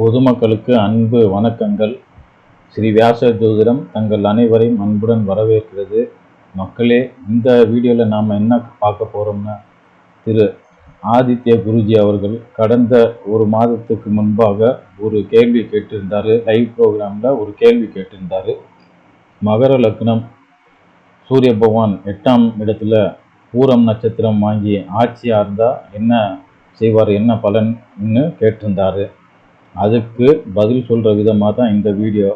பொதுமக்களுக்கு அன்பு வணக்கங்கள். ஸ்ரீ வியாச ஜோதிடம் தங்கள் அனைவரையும் அன்புடன் வரவேற்கிறது. மக்களே இந்த வீடியோவில் நாம் என்ன பார்க்க போகிறோம்னா திரு ஆதித்ய குருஜி அவர்கள் கடந்த ஒரு மாதத்துக்கு முன்பாக ஒரு கேள்வி கேட்டிருந்தார். லைவ் ப்ரோக்ராமில் ஒரு கேள்வி கேட்டிருந்தார். மகர லக்னம் சூரிய பகவான் எட்டாம் இடத்துல பூரம் நட்சத்திரம் வாங்கி ஆட்சியாக இருந்தால் என்ன செய்வார் என்ன பலன்னு கேட்டிருந்தார். அதுக்கு பதில் சொல்கிற விதமாக தான் இந்த வீடியோ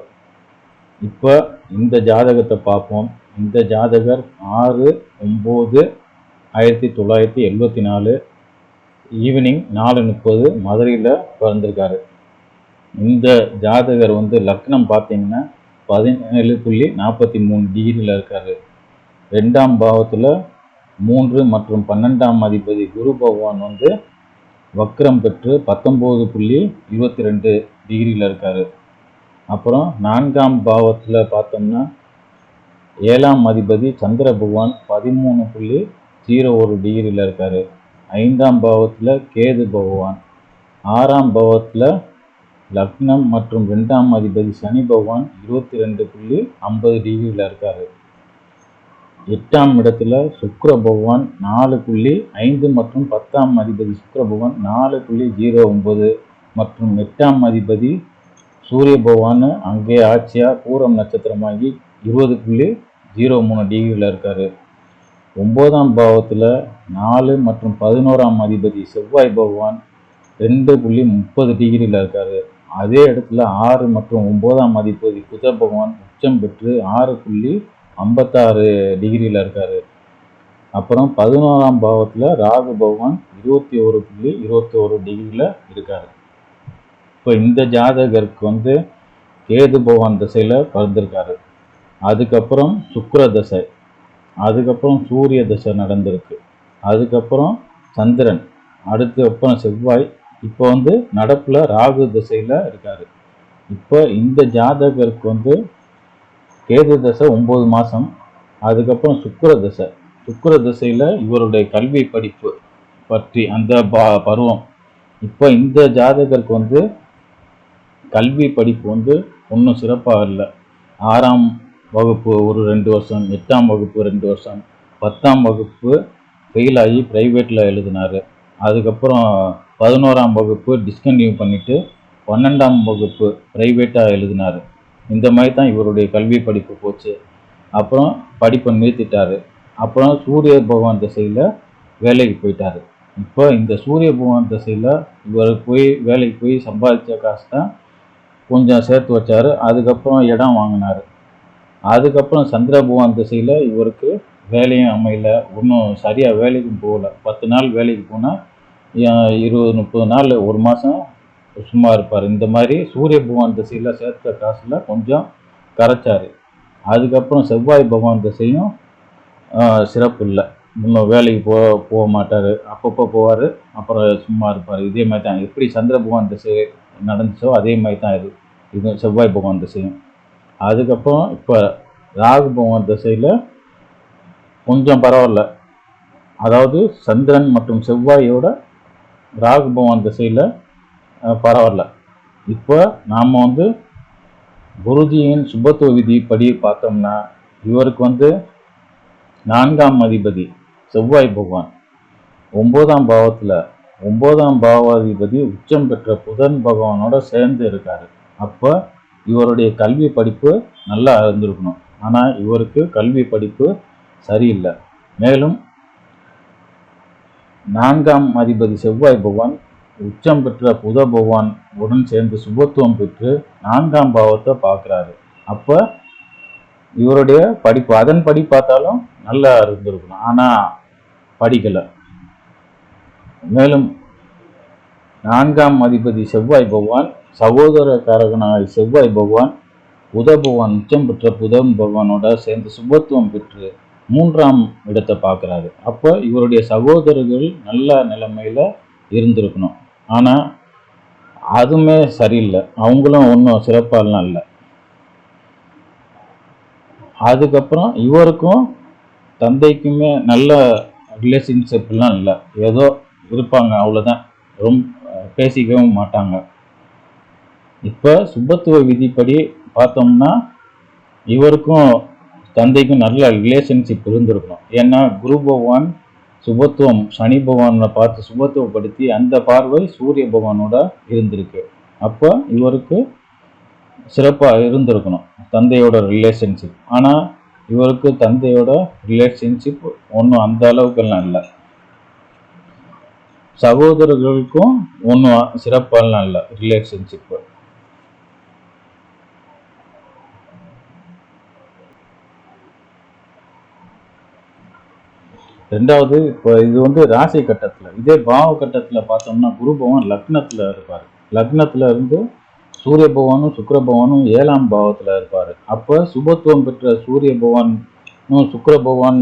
இப்போ இந்த ஜாதகத்தை பார்ப்போம். இந்த ஜாதகர் ஆறு ஒம்பது ஆயிரத்தி தொள்ளாயிரத்தி எழுபத்தி நாலு ஈவினிங் நாலு முப்பது மதுரையில் பிறந்திருக்காரு. இந்த ஜாதகர் வந்து லக்னம் பார்த்தீங்கன்னா பதினேழு புள்ளி நாற்பத்தி மூணு டிகிரியில் இருக்கார். ரெண்டாம் பாவத்தில் மூன்று மற்றும் பன்னெண்டாம் அதிபதி குரு பகவான் வந்து வக்ரம் பெற்று பத்தொம்போது புள்ளி இருபத்தி ரெண்டு டிகிரியில் இருக்கார். அப்புறம் நான்காம் பாவத்தில் பார்த்தோம்னா ஏழாம் அதிபதி சந்திர பகவான் பதிமூணு புள்ளி ஜீரோ ஒரு டிகிரியில் இருக்கார். ஐந்தாம் பாவத்தில் கேது பகவான் ஆறாம் பாவத்தில் லக்னம் மற்றும் ரெண்டாம் அதிபதி சனி பகவான் இருபத்தி ரெண்டு புள்ளி ஐம்பது டிகிரியில் இருக்கார். எட்டாம் இடத்துல சுக்கர பகவான் நாலு புள்ளி ஐந்து மற்றும் பத்தாம் அதிபதி சுக்கர பகவான் நாலு புள்ளி ஜீரோ ஒம்பது மற்றும் எட்டாம் அதிபதி சூரிய பகவான் அங்கே ஆட்சியாக பூரம் நட்சத்திரமாகி இருபது புள்ளி ஜீரோ மூணு டிகிரியில் இருக்கார். ஒம்போதாம் பாவத்தில் நாலு மற்றும் பதினோராம் அதிபதி செவ்வாய் பகவான் ரெண்டு புள்ளி முப்பது டிகிரியில் இருக்கார். அதே இடத்துல ஆறு மற்றும் ஒம்போதாம் அதிபதி புத பகவான் உச்சம் பெற்று ஆறு புள்ளி ஐம்பத்தாறு டிகிரியில் இருக்கார். அப்புறம் பதினோராம் பாவத்தில் ராகு பகவான் இருபத்தி ஒரு புள்ளி இருபத்தி ஒரு டிகிரியில் இருக்கார். இப்போ இந்த ஜாதகருக்கு வந்து கேது பகவான் திசையில் பிறந்திருக்காரு அதுக்கப்புறம் சுக்கர தசை அதுக்கப்புறம் சூரிய தசை நடந்திருக்கு. அதுக்கப்புறம் சந்திரன் அடுத்து அப்புறம் செவ்வாய். இப்போ வந்து நடப்பில் ராகு திசையில் இருக்கார். இப்போ இந்த ஜாதகருக்கு வந்து கேது தசை ஒம்பது மாதம் அதுக்கப்புறம் சுக்கர தசை. சுக்கர தசையில் இவருடைய கல்வி படிப்பு பற்றி அந்த பா பருவம். இப்போ இந்த ஜாதகருக்கு வந்து கல்வி படிப்பு வந்து ஒன்றும் சிறப்பாக இல்லை. ஆறாம் வகுப்பு ஒரு ரெண்டு வருஷம் எட்டாம் வகுப்பு ரெண்டு வருஷம் பத்தாம் வகுப்பு ஃபெயில் ஆகி ப்ரைவேட்டில் எழுதினார். அதுக்கப்புறம் பதினோராம் வகுப்பு டிஸ்கன்டினியூ பண்ணிவிட்டு பன்னெண்டாம் வகுப்பு ப்ரைவேட்டாக எழுதினார். இந்த மாதிரி தான் இவருடைய கல்வி படிப்பு போச்சு. அப்புறம் படிப்பை நிறுத்திட்டார். அப்புறம் சூரிய பகவான் திசையில் வேலைக்கு போயிட்டார். இப்போ இந்த சூரிய பகவான் திசையில் இவர் போய் வேலைக்கு போய் சம்பாதிச்ச காசு தான் கொஞ்சம் சேர்த்து வச்சார். அதுக்கப்புறம் இடம் வாங்கினார். அதுக்கப்புறம் சந்திர பகவான் திசையில் இவருக்கு வேலையும் அமையல. ஒன்றும் சரியாக வேலைக்கும் போகல. பத்து நாள் வேலைக்கு போனால் இருபது முப்பது நாள் ஒரு மாதம் சும்மா இருப்பார். இந்த மாதிரி சூரிய பகவான் திசையில் சேர்த்த காசில் கொஞ்சம் கரைச்சார். அதுக்கப்புறம் செவ்வாய் பகவான் திசையும் சிறப்பு இல்லை. இன்னும் வேலைக்கு போ போக மாட்டார். அப்பப்போ போவார். அப்புறம் சும்மா இருப்பார். இதே மாதிரி தான். எப்படி சந்திர பகவான் திசை நடந்துச்சோ அதே மாதிரி தான் இது. இது செவ்வாய் பகவான் திசையும். அதுக்கப்புறம் இப்போ ராகு பகவான் திசையில் கொஞ்சம் பரவாயில்ல. அதாவது சந்திரன் மற்றும் செவ்வாயோட ராகு பகவான் திசையில் பரவாயில்ல. இப்போ நாம் வந்து குருஜியின் சுபத்துவ விதி படி பார்த்தோம்னா இவருக்கு வந்து நான்காம் அதிபதி செவ்வாய் பகவான். ஒம்போதாம் பாவத்தில் ஒம்போதாம் பாவாதிபதி உச்சம் பெற்ற புதன் பகவானோட சேர்ந்து இருக்கார். அப்போ இவருடைய கல்வி படிப்பு நல்லா இருந்திருக்கணும். ஆனால் இவருக்கு கல்வி படிப்பு சரியில்லை. மேலும் நான்காம் அதிபதி செவ்வாய் பகவான் உச்சம் பெற்ற புத பகவான் உடன் சேர்ந்து சுபத்துவம் பெற்று நான்காம் பாவத்தை பார்க்குறாரு. அப்போ இவருடைய படிப்பு அதன்படி பார்த்தாலும் நல்லா இருந்திருக்கணும். ஆனால் படிக்கலை. மேலும் நான்காம் அதிபதி செவ்வாய் பகவான் சகோதரக்காரகனாக செவ்வாய் பகவான் புத பகவான் உச்சம் பெற்ற புதன் பகவானோட சேர்ந்து சுபத்துவம் பெற்று மூன்றாம் இடத்தை பார்க்குறாரு. அப்போ இவருடைய சகோதரர்கள் நல்ல நிலைமையில் இருந்திருக்கணும். ஆனால் அதுவுமே சரியில்லை. அவங்களும் ஒன்றும் சிறப்பாலாம் இல்லை. அதுக்கப்புறம் இவருக்கும் தந்தைக்குமே நல்ல ரிலேஷன்ஷிப்லாம் இல்லை. ஏதோ இருப்பாங்க அவ்வளோதான் ரொம்ப பேசிக்கவும் மாட்டாங்க. இப்போ சுபத்துவ விதிப்படி பார்த்தோம்னா இவருக்கும் தந்தைக்கும் நல்ல ரிலேஷன்ஷிப் இருந்திருக்கணும். ஏன்னா குரு பகவான் சுபத்துவம் சனி பகவானை பார்த்து சுபத்துவப்படுத்தி அந்த பார்வை சூரிய பகவானோட இருந்திருக்கு. அப்போ இவருக்கு சிறப்பாக இருந்திருக்கணும் தந்தையோட ரிலேஷன்ஷிப் ஆனால் இவருக்கு தந்தையோட ரிலேஷன்ஷிப் ஒன்றும் அந்த அளவுக்கெல்லாம் இல்லை. சகோதரர்களுக்கும் ஒன்றும் சிறப்பாலாம் இல்லை ரிலேஷன்ஷிப்பு ரெண்டாவது இப்போ இது வந்து ராசி கட்டத்தில். இதே பாவ கட்டத்தில் பார்த்தோம்னா குரு பகவான் லக்னத்தில் இருப்பார். லக்னத்தில் இருந்து சூரிய பகவானும் சுக்கர பகவானும் ஏழாம் பாவத்தில் இருப்பார். அப்போ சுபத்துவம் பெற்ற சூரிய பகவானும் சுக்கர பகவான்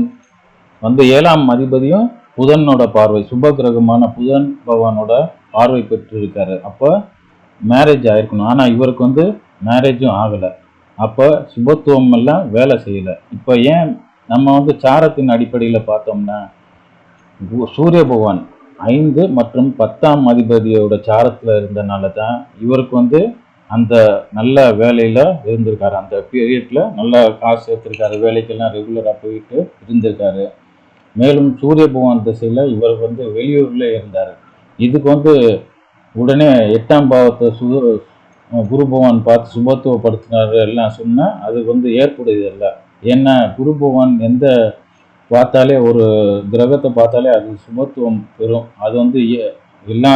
வந்து ஏழாம் அதிபதியும் புதனோட பார்வை சுப கிரகமான புதன் பகவானோட பார்வை பெற்றிருக்காரு. அப்போ மேரேஜ் ஆயிருக்கணும். ஆனால் இவருக்கு வந்து மேரேஜும் ஆகலை. அப்போ சுபத்துவம் எல்லாம் வேலை செய்யலை. இப்போ ஏன் நம்ம வந்து சாரத்தின் அடிப்படையில் பார்த்தோம்னா கு- சூரிய பகவான் ஐந்து மற்றும் பத்தாம் அதிபதியோட சாரத்தில் இருந்தனால தான் இவருக்கு வந்து அந்த நல்ல வேலையில் இருந்திருக்காரு. அந்த பீரியடில் நல்ல காசு சேர்த்துருக்காரு. வேலைக்கெல்லாம் ரெகுலராக போயிட்டு இருந்திருக்காரு. மேலும் சூரிய பகவான் திசையில் இவர் வந்து வெளியூரில் இருந்தார். இதுக்கு வந்து உடனே எட்டாம் பாவத்தை சு குரு பகவான் பார்த்து சுபத்துவப்படுத்தினார் எல்லாம் சொன்னால் அது வந்து ஏற்புடையது இல்லை ஏன்னா குரு பகவான் எந்த பார்த்தாலே ஒரு கிரகத்தை பார்த்தாலே அது சுமத்துவம் பெறும். அது வந்து எல்லா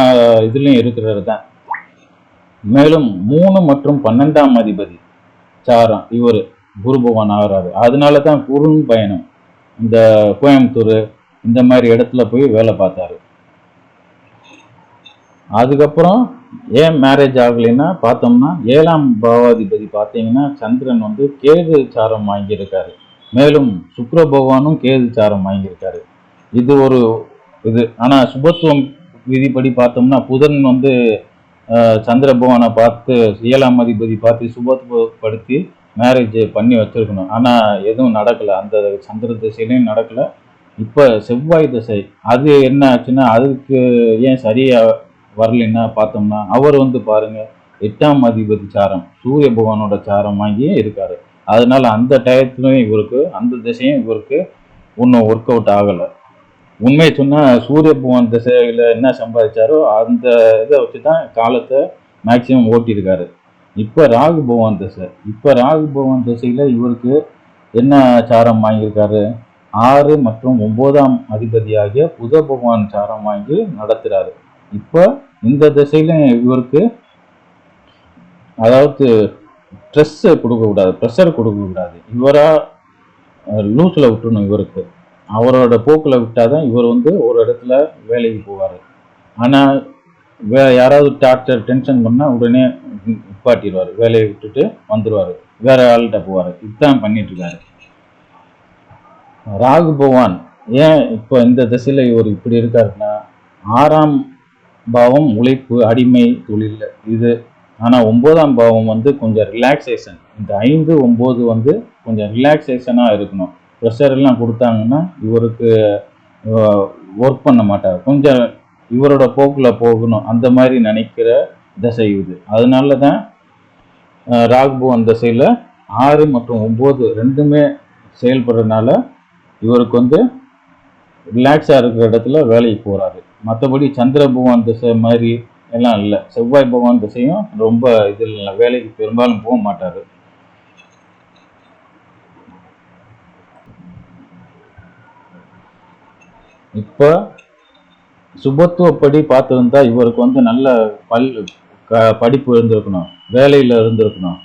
இதுலேயும் இருக்கிறது தான். மேலும் மூணு மற்றும் பன்னெண்டாம் அதிபதி சாரம் இவர் குரு பகவான் ஆகிறாரு. அதனால தான் குறும் பயணம். இந்த கோயம்புத்தூர் இந்த மாதிரி இடத்துல போய் வேலை பார்த்தாரு. அதுக்கப்புறம் ஏன் மேரேஜ் ஆகலைன்னா பார்த்தோம்னா ஏழாம் பாவாதிபதி பார்த்தீங்கன்னா சந்திரன் வந்து கேது சாரம் வாங்கியிருக்காரு. மேலும் சுக்கர பகவானும் கேது சாரம் வாங்கியிருக்காரு. இது ஒரு இது. ஆனால் சுபத்துவம் விதிப்படி பார்த்தோம்னா புதன் வந்து சந்திர பகவானை பார்த்து ஏழாம் அதிபதி பார்த்து சுபத்துவப்படுத்தி மேரேஜ் பண்ணி வச்சிருக்கணும். ஆனால் எதுவும் நடக்கலை. அந்த சந்திர திசையிலையும் நடக்கலை. இப்போ செவ்வாய் திசை. அது என்ன ஆச்சுன்னா அதுக்கு ஏன் சரியாக வரலைன்னா பார்த்தோம்னா அவர் வந்து பாருங்க எட்டாம் அதிபதி சாரம் சூரிய பகவானோட சாரம் வாங்கி இருக்காரு. அதனால அந்த டயத்துலையும் இவருக்கு அந்த திசையும் இவருக்கு ஒன்றும் ஒர்க் அவுட் ஆகலை. உண்மையை சொன்னால் சூரிய பகவான் திசையில் என்ன சம்பாதிச்சாரோ அந்த இதை வச்சு தான் காலத்தை மேக்சிமம் ஓட்டியிருக்காரு. இப்போ ராகு பகவான் திசை இப்போ ராகு பகவான் திசையில் இவருக்கு என்ன சாரம் வாங்கியிருக்காரு? ஆறு மற்றும் ஒன்பதாம் அதிபதியாகிய புத பகவான் சாரம் வாங்கி நடத்துகிறாரு இப்போ இந்த திசையில இவருக்கு அதாவது ஸ்ட்ரெஸ் கொடுக்கக்கூடாது ப்ரெஷர் கொடுக்கக்கூடாது. இவரா லூஸில் விட்டுணும் இவருக்கு. அவரோட போக்கில் விட்டாதான் இவர் வந்து ஒரு இடத்துல வேலைக்கு போவார். ஆனால் வே யாராவது டார்ச்சர் டென்ஷன் பண்ணால் உடனே நிப்பாட்டிடுவார். வேலையை விட்டுட்டு வந்துடுவார் வேற ஆள்கிட்ட போவார். இதுதான் பண்ணிட்டு இருக்காரு. ராகு பகவான் ஏன் இப்போ இந்த திசையில் இவர் இப்படி இருக்காருன்னா ஆறாம் பாவம் உழைப்பு அடிமை தொழில். இது ஆனால் ஒம்போதாம் பாவம் வந்து கொஞ்சம் ரிலாக்ஸேஷன் இந்த ஐந்து ஒம்பது வந்து கொஞ்சம் ரிலாக்ஸேஷனாக இருக்கணும். ப்ரெஷர் எல்லாம் கொடுத்தாங்கன்னா இவருக்கு ஒர்க் பண்ண மாட்டார். கொஞ்சம் இவரோட போக்கில் போகணும். அந்த மாதிரி நினைக்கிற திசை இது. அதனால தான் அஹ், ராகுபவன் திசையில் ஆறு மற்றும் ஒம்பது ரெண்டுமே செயல்படுறதுனால இவருக்கு வந்து ரிலாக்ஸாக இருக்கிற இடத்துல வேலைக்கு போகிறாரு மற்றபடி சந்திர பகவான் திசை மாதிரி எல்லாம் இல்லை. செவ்வாய் பகவான் திசையும் ரொம்ப இது இல்லை. வேலைக்கு பெரும்பாலும் போக மாட்டார். இப்போ சுபத்துவப்படி பார்த்துருந்தா இவருக்கு வந்து நல்ல பல் க படிப்பு இருந்திருக்கணும். வேலையில் இருந்திருக்கணும்.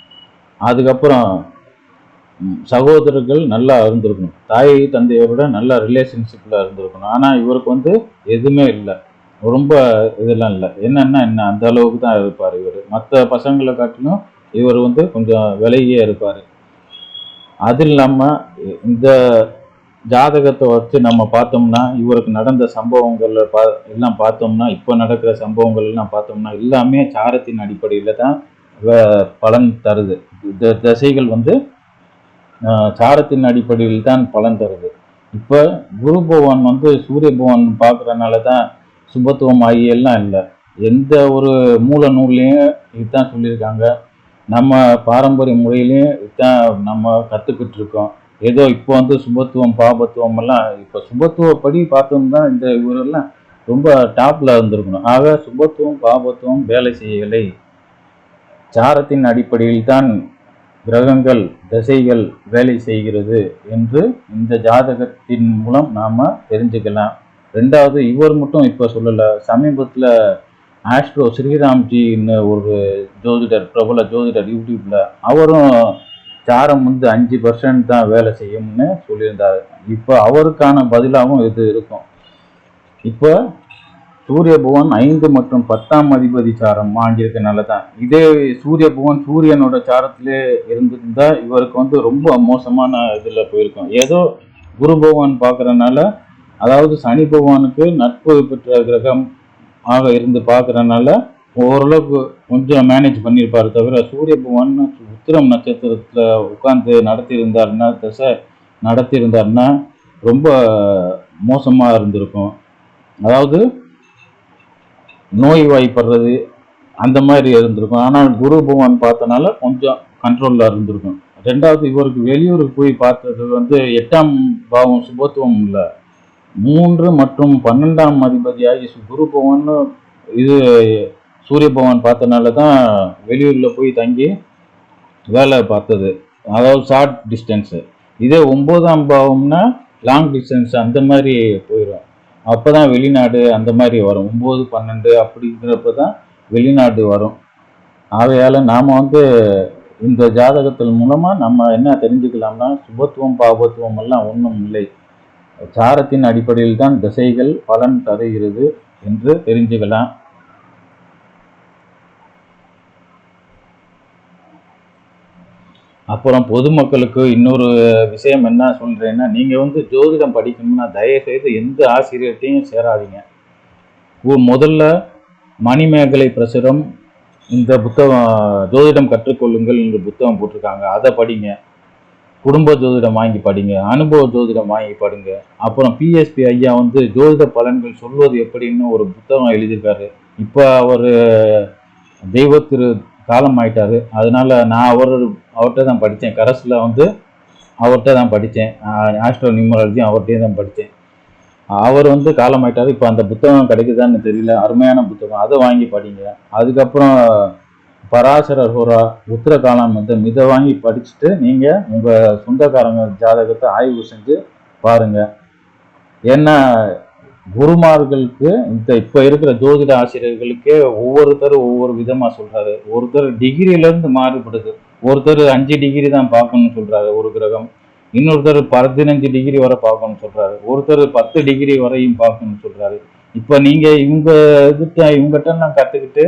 அதுக்கப்புறம் சகோதரர்கள் நல்லா இருந்திருக்கணும். தாய் தந்தையோட நல்லா ரிலேஷன்ஷிப்பில் இருந்திருக்கணும். ஆனால் இவருக்கு வந்து எதுவுமே இல்லை. ரொம்ப இதெல்லாம் இல்லை. என்னென்னா என்ன? அந்த அளவுக்கு தான் இருப்பார் இவர். மற்ற பசங்களை காட்டிலும் இவர் வந்து கொஞ்சம் விலகியே இருப்பார். அது இல்லாமல் இந்த ஜாதகத்தை வச்சு நம்ம பார்த்தோம்னா இவருக்கு நடந்த சம்பவங்கள்ல பா எல்லாம் பார்த்தோம்னா இப்போ நடக்கிற சம்பவங்கள் எல்லாம் பார்த்தோம்னா எல்லாமே சாரத்தின் அடிப்படையில் தான் வ- பலன் தருது. இந்த திசைகள் வந்து சாரத்தின் அடிப்படையில் தான் பலன் தருது. இப்போ குரு பகவான் வந்து சூரிய பகவான் பார்க்குறனால தான் சுபத்துவம் ஆகி எல்லாம் இல்லை. எந்த ஒரு மூல நூல்லையும் இதுதான் சொல்லியிருக்காங்க. நம்ம பாரம்பரிய முறையிலையும் இதுதான் நம்ம கற்றுக்கிட்டு இருக்கோம் ஏதோ இப்போ வந்து சுபத்துவம் பாபத்துவம் எல்லாம் இப்போ சுபத்துவப்படி பார்த்தோம்னா இந்த இவரெல்லாம் ரொம்ப டாப்பில் இருந்திருக்கணும். ஆக சுபத்துவம் பாபத்துவம் வேலை செய்யலை. சாரத்தின் அடிப்படையில் தான் கிரகங்கள் திசைகள் வேலை செய்கிறது என்று இந்த ஜாதகத்தின் மூலம் நாம் தெரிஞ்சுக்கலாம். ரெண்டாவது இவர் மட்டும் இப்போ சொல்லலை. சமீபத்தில் ஆஸ்ட்ரோ ஸ்ரீராம்ஜின்னு ஒரு ஜோதிடர் பிரபல ஜோதிடர் யூடியூப்பில் அவரும் சாரம் வந்து அஞ்சு பர்சன்ட் தான் வேலை செய்யும்னு சொல்லியிருந்தார். இப்போ அவருக்கான பதிலாகவும் இது இருக்கும். இப்போ சூரிய புவன் ஐந்து மற்றும் பத்தாம் அதிபதி சாரம். வாங்கியிருக்கனால தான் இதே சூரிய புவன் சூரியனோட சாரத்திலே இருந்திருந்தா இவருக்கு வந்து ரொம்ப மோசமான இதில் போயிருக்கும். ஏதோ குரு பகவான் பார்க்கறனால அதாவது சனி பகவானுக்கு நட்பு பெற்ற கிரகம் ஆக இருந்து பார்க்குறனால ஓரளவுக்கு கொஞ்சம் மேனேஜ் பண்ணியிருப்பார் தவிர சூரிய பகவான் உத்திரம் நட்சத்திரத்தில் உட்கார்ந்து நடத்தியிருந்தாருன்னா தசை நடத்தியிருந்தாருன்னா ரொம்ப மோசமாக இருந்திருக்கும். அதாவது நோய் வாய்ப்படுறது அந்த மாதிரி இருந்திருக்கும். ஆனால் குரு பகவான் பார்த்தனால கொஞ்சம் கண்ட்ரோலில் இருந்திருக்கும். ரெண்டாவது இவருக்கு வெளியூருக்கு போய் பார்த்தது வந்து எட்டாம் பாவம் சுபத்துவம் இல்லை. மூன்று மற்றும் பன்னெண்டாம் அதிபதியாகி குரு பகவான் இது சூரிய பகவான் பார்த்தனால தான் வெளியூரில் போய் தங்கி வேலை பார்த்தது. அதாவது ஷார்ட் டிஸ்டன்ஸு இதே ஒம்போதாம் பாவம்னா லாங் டிஸ்டன்ஸ் அந்த மாதிரி போயிடும் அப்போ தான் வெளிநாடு அந்த மாதிரி வரும். ஒம்பது பன்னெண்டு அப்படிங்கிறப்ப தான் வெளிநாடு வரும். ஆகையால் நாம் வந்து இந்த ஜாதகத்தின் மூலமாக நம்ம என்ன தெரிஞ்சுக்கலாம்னா சுபத்துவம் பாபத்துவம் எல்லாம் ஒன்றும் இல்லை. சாரத்தின் அடிப்படையில் தான் திசைகள் பலன் தருகிறது என்று தெரிஞ்சுக்கலாம். அப்புறம் பொதுமக்களுக்கு இன்னொரு விஷயம் என்ன சொல்கிறேன்னா நீங்கள் வந்து ஜோதிடம் படிக்கணும்னா தயவுசெய்து எந்த ஆசிரியர்கிட்டையும் சேராதீங்க. உ- முதல்ல மணிமேகலை பிரசுரம் இந்த புத்தகம் ஜோதிடம் கற்றுக்கொள்ளுங்கள் என்று புத்தகம் போட்டிருக்காங்க. அதை படிங்க. குடும்ப ஜோதிடம் வாங்கி படிங்க. அனுபவ ஜோதிடம் வாங்கி படிங்க. அப்புறம் பிஎஸ்பி ஐயா வந்து ஜோதிட பலன்கள் சொல்வது எப்படின்னு ஒரு புத்தகம் எழுதியிருக்காரு. இப்போ அவர் தெய்வ திரு காலம் ஆயிட்டாரு அதனால நான் அவர் அவர்கிட்ட தான் படித்தேன். கரஸில் வந்து அவர்கிட்ட தான் படித்தேன். ஆஸ்ட்ரோ நியூமராலஜியும் அவர்கிட்டே தான் படித்தேன். அவர் வந்து காலமாயிட்டாரு. இப்போ அந்த புத்தகம் கிடைக்குதான்னு தெரியல. அருமையான புத்தகம். அதை வாங்கி படிங்க. அதுக்கப்புறம் பராசரர் ஹோரா உத்தர காலம் வந்து இதை வாங்கி படிச்சுட்டு நீங்கள் உங்கள் சொந்தக்காரங்க ஜாதகத்தை ஆய்வு செஞ்சு பாருங்கள் ஏன்னா குருமார்களுக்கு இந்த இப்போ இருக்கிற ஜோதிட ஆசிரியர்களுக்கே ஒவ்வொருத்தரும் ஒவ்வொரு விதமாக சொல்கிறாரு ஒருத்தர் டிகிரியிலேருந்து மாறுபடுது. ஒருத்தர் அஞ்சு டிகிரி தான் பார்க்கணும்னு சொல்கிறாரு ஒரு கிரகம். இன்னொருத்தர் பதினஞ்சு டிகிரி வரை பார்க்கணும்னு சொல்கிறாரு ஒருத்தர் பத்து டிகிரி வரையும் பார்க்கணும்னு சொல்கிறாரு இப்போ நீங்கள் இவங்க இதுகிட்ட இவங்ககிட்ட நான் கற்றுக்கிட்டு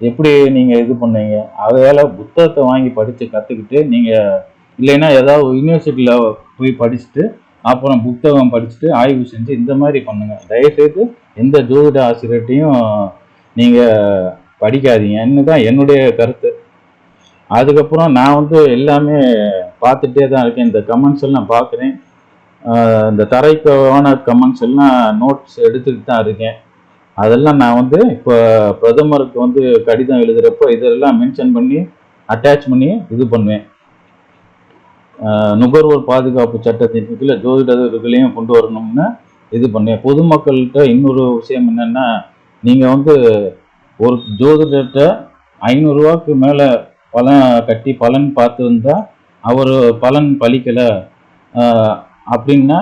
எப்படி நீங்கள் இது பண்ணீங்க? அதையால் புத்தகத்தை வாங்கி படித்து கற்றுக்கிட்டு நீங்கள் இல்லைன்னா ஏதாவது யூனிவர்சிட்டியில் போய் படிச்சுட்டு அப்புறம் புத்தகம் படிச்சுட்டு ஆய்வு செஞ்சு இந்த மாதிரி பண்ணுங்க. தயவுசெய்து எந்த ஜோதிட ஆசிரியர்கிட்டையும் நீங்க படிக்காதீங்கன்னு தான் என்னுடைய கருத்து. அதுக்கப்புறம் நான் வந்து எல்லாமே பார்த்துட்டே தான் இருக்கேன். இந்த கமெண்ட்ஸ் எல்லாம் பார்க்குறேன். இந்த தரைக்கான கமெண்ட்ஸ் எல்லாம் நோட்ஸ் எடுத்துக்கிட்டு தான் இருக்கேன். அதெல்லாம் நான் வந்து இப்போ பிரதமருக்கு வந்து கடிதம் எழுதுகிறப்போ இதெல்லாம் மென்ஷன் பண்ணி அட்டாச் பண்ணி இது பண்ணுவேன். நுகர்வோர் பாதுகாப்பு சட்டத்தின் கீழே ஜோதிடர்களையும் கொண்டு வரணும்னு இது பண்ணேன் பொதுமக்கள்கிட்ட இன்னொரு விஷயம் என்னென்னா நீங்கள் வந்து ஒரு ஜோதிடர்கிட்ட ஐநூறுரூவாக்கு மேலே பலன் கட்டி பலன் பார்த்துருந்தா அவர் பலன் பலிக்கலை. அப்படின்னா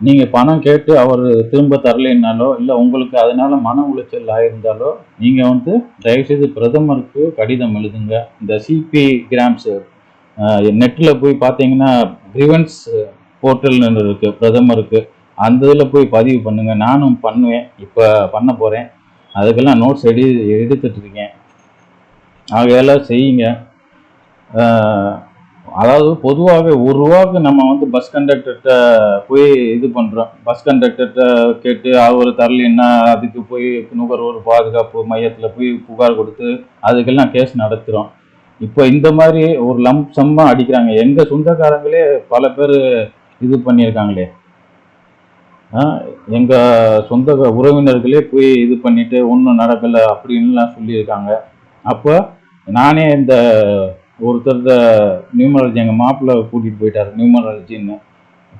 நீங்கள் பணம் கேட்டு அவர் திரும்ப தரலைன்னாலோ இல்லை உங்களுக்கு அதனால் மன உளைச்சல் ஆயிருந்தாலோ நீங்கள் வந்து தயவுசெய்து பிரதமருக்கு கடிதம் எழுதுங்க. இந்த சிபி கிராம்ஸ் நெட்டில் போய் பார்த்தீங்கன்னா கிரிவன்ஸ் போர்ட்டல்னு இருக்குது பிரதமருக்கு அந்த இதில் போய் பதிவு பண்ணுங்கள் நானும் பண்ணுவேன். இப்போ பண்ண போகிறேன் அதுக்கெல்லாம் நோட்ஸ் எடு எடுத்துட்ருக்கேன் இருக்கேன். செய்யுங்க. அதாவது பொதுவாக ஒரு ரூபாவுக்கு நம்ம வந்து பஸ் கண்டக்டர்கிட்ட போய் இது பண்ணுறோம் பஸ் கண்டக்டர்கிட்ட கேட்டு அவர் தரலைன்னா அதுக்கு போய் நுகர்வோர் பாதுகாப்பு மையத்தில் போய் புகார் கொடுத்து அதுக்கெல்லாம் கேஸ் நடத்துகிறோம் இப்போ இந்த மாதிரி ஒரு லம்ப் சம்மா அடிக்கிறாங்க. எங்கள் சொந்தக்காரங்களே பல பேர் இது பண்ணியிருக்காங்களே. எங்கள் சொந்த உறவினர்களே போய் இது பண்ணிட்டு ஒன்றும் நடக்கலை அப்படின்லாம் சொல்லியிருக்காங்க. அப்போ நானே இந்த ஒருத்தர் நியூமராலஜி எங்கள் மாப்பிள்ளை கூட்டிகிட்டு போயிட்டார் நியூமராலஜின்னு.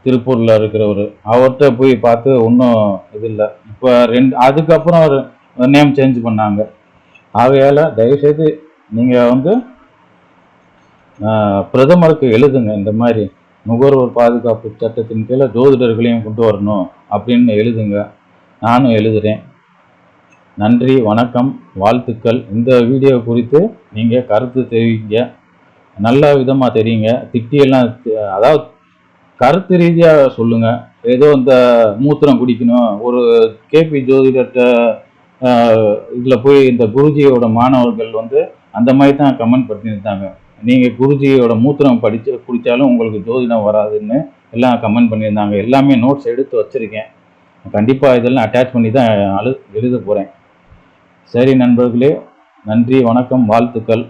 திருப்பூரில் இருக்கிறவர். அவர்கிட்ட போய் பார்த்து ஒன்றும் இது இல்லை. இப்போ ரெண்டு அதுக்கப்புறம் ஒரு நேம் சேஞ்ச் பண்ணாங்க. ஆகையால் தயவுசெய்து நீங்கள் வந்து பிரதமருக்கு எழுதுங்க இந்த மாதிரி நுகர்வோர் பாதுகாப்பு சட்டத்தின் கீழே ஜோதிடர்களையும் கொண்டு வரணும் அப்படின்னு எழுதுங்க. நானும் எழுதுகிறேன் நன்றி வணக்கம் வாழ்த்துக்கள். இந்த வீடியோ குறித்து நீங்கள் கருத்து தெரிவிங்க. நல்ல விதமாக தெரியுங்க. திட்டியெல்லாம் அதாவது கருத்து ரீதியாக சொல்லுங்கள் ஏதோ இந்த மூத்திரம் குடிக்கணும். ஒரு கேபி ஜோதிடர்கிட்ட இதில் போய் இந்த குருஜியோட மாணவர்கள் வந்து அந்த மாதிரி தான் கமெண்ட் பண்ணியிருந்தாங்க. நீங்கள் குருஜியோட மூத்திரம் படித்து குடித்தாலும் உங்களுக்கு ஜோதிடம் வராதுன்னு எல்லாம் கமெண்ட் பண்ணியிருந்தாங்க. எல்லாமே நோட்ஸ் எடுத்து வச்சுருக்கேன். கண்டிப்பாக இதெல்லாம் அட்டாச் பண்ணி தான் அழு எழுத போகிறேன் சரி நண்பர்களே நன்றி வணக்கம் வாழ்த்துக்கள்.